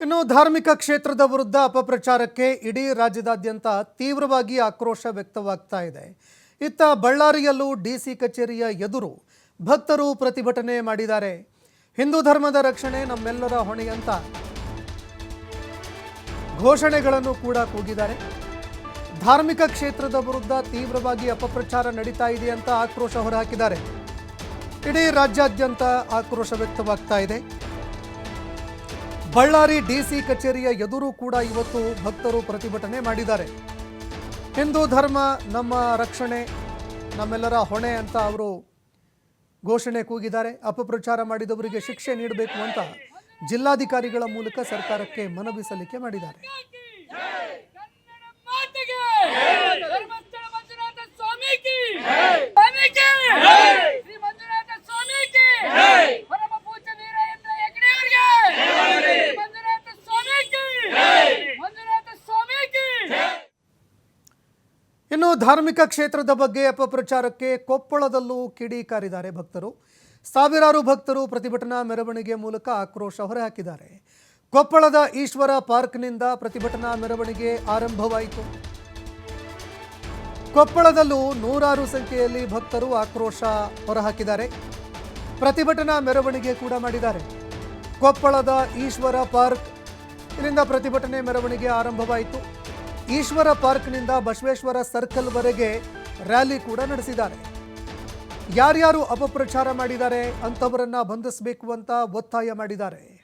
ಇನ್ನು ಧಾರ್ಮಿಕ ಕ್ಷೇತ್ರದ ವಿರುದ್ಧ ಅಪಪ್ರಚಾರಕ್ಕೆ ಇಡೀ ರಾಜ್ಯದಾದ್ಯಂತ ತೀವ್ರವಾಗಿ ಆಕ್ರೋಶ ವ್ಯಕ್ತವಾಗ್ತಾ ಇದೆ. ಇತ್ತ ಬಳ್ಳಾರಿಯಲ್ಲೂ ಡಿಸಿ ಕಚೇರಿಯ ಎದುರು ಭಕ್ತರು ಪ್ರತಿಭಟನೆ ಮಾಡಿದ್ದಾರೆ. ಹಿಂದೂ ಧರ್ಮದ ರಕ್ಷಣೆ ನಮ್ಮೆಲ್ಲರ ಹೊಣೆಯಂತ ಘೋಷಣೆಗಳನ್ನು ಕೂಡ ಕೂಗಿದ್ದಾರೆ. ಧಾರ್ಮಿಕ ಕ್ಷೇತ್ರದ ವಿರುದ್ಧ ತೀವ್ರವಾಗಿ ಅಪಪ್ರಚಾರ ನಡೀತಾ ಇದೆ ಅಂತ ಆಕ್ರೋಶ ಹೊರಹಾಕಿದ್ದಾರೆ. ಇಡೀ ರಾಜ್ಯಾದ್ಯಂತ ಆಕ್ರೋಶ ವ್ಯಕ್ತವಾಗ್ತಾ ಇದೆ. ಬಳ್ಳಾರಿ ಡಿಸಿ ಕಚೇರಿಯ ಎದುರು ಕೂಡ ಇವತ್ತು ಭಕ್ತರು ಪ್ರತಿಭಟನೆ ಮಾಡಿದ್ದಾರೆ. ಹಿಂದೂ ಧರ್ಮ, ನಮ್ಮ ರಕ್ಷಣೆ, ನಮ್ಮೆಲ್ಲರ ಹೊಣೆ ಅಂತ ಅವರು ಘೋಷಣೆ ಕೂಗಿದ್ದಾರೆ. ಅಪಪ್ರಚಾರ ಮಾಡಿದವರಿಗೆ ಶಿಕ್ಷೆ ನೀಡಬೇಕು ಅಂತ ಜಿಲ್ಲಾಧಿಕಾರಿಗಳ ಮೂಲಕ ಸರ್ಕಾರಕ್ಕೆ ಮನವಿ ಸಲ್ಲಿಕೆ ಮಾಡಿದ್ದಾರೆ. ಇನ್ನು ಧಾರ್ಮಿಕ ಕ್ಷೇತ್ರದ ಬಗ್ಗೆ ಅಪಪ್ರಚಾರಕ್ಕೆ ಕೊಪ್ಪಳದಲ್ಲೂ ಕಿಡಿಕಾರಿದ್ದಾರೆ ಭಕ್ತರು. ಸಾವಿರಾರು ಭಕ್ತರು ಪ್ರತಿಭಟನಾ ಮೆರವಣಿಗೆ ಮೂಲಕ ಆಕ್ರೋಶ ಹೊರಹಾಕಿದ್ದಾರೆ. ಕೊಪ್ಪಳದ ಈಶ್ವರ ಪಾರ್ಕ್ನಿಂದ ಪ್ರತಿಭಟನಾ ಮೆರವಣಿಗೆ ಆರಂಭವಾಯಿತು. ಕೊಪ್ಪಳದಲ್ಲೂ ನೂರಾರು ಸಂಖ್ಯೆಯಲ್ಲಿ ಭಕ್ತರು ಆಕ್ರೋಶ ಹೊರಹಾಕಿದ್ದಾರೆ. ಪ್ರತಿಭಟನಾ ಮೆರವಣಿಗೆ ಕೂಡ ಮಾಡಿದ್ದಾರೆ. ಕೊಪ್ಪಳದ ಈಶ್ವರ ಪಾರ್ಕ್, ಇಲ್ಲಿಂದ ಪ್ರತಿಭಟನೆ ಮೆರವಣಿಗೆ ಆರಂಭವಾಯಿತು. ಈಶ್ವರ ಪಾರ್ಕ್ನಿಂದ ಬಸವೇಶ್ವರ ಸರ್ಕಲ್ವರೆಗೆ ರ್ಯಾಲಿ ಕೂಡ ನಡೆಸಿದ್ದಾರೆ. ಯಾರ್ಯಾರು ಅಪಪ್ರಚಾರ ಮಾಡಿದ್ದಾರೆ ಅಂಥವರನ್ನ ಬಂಧಿಸಬೇಕು ಅಂತ ಒತ್ತಾಯ ಮಾಡಿದ್ದಾರೆ.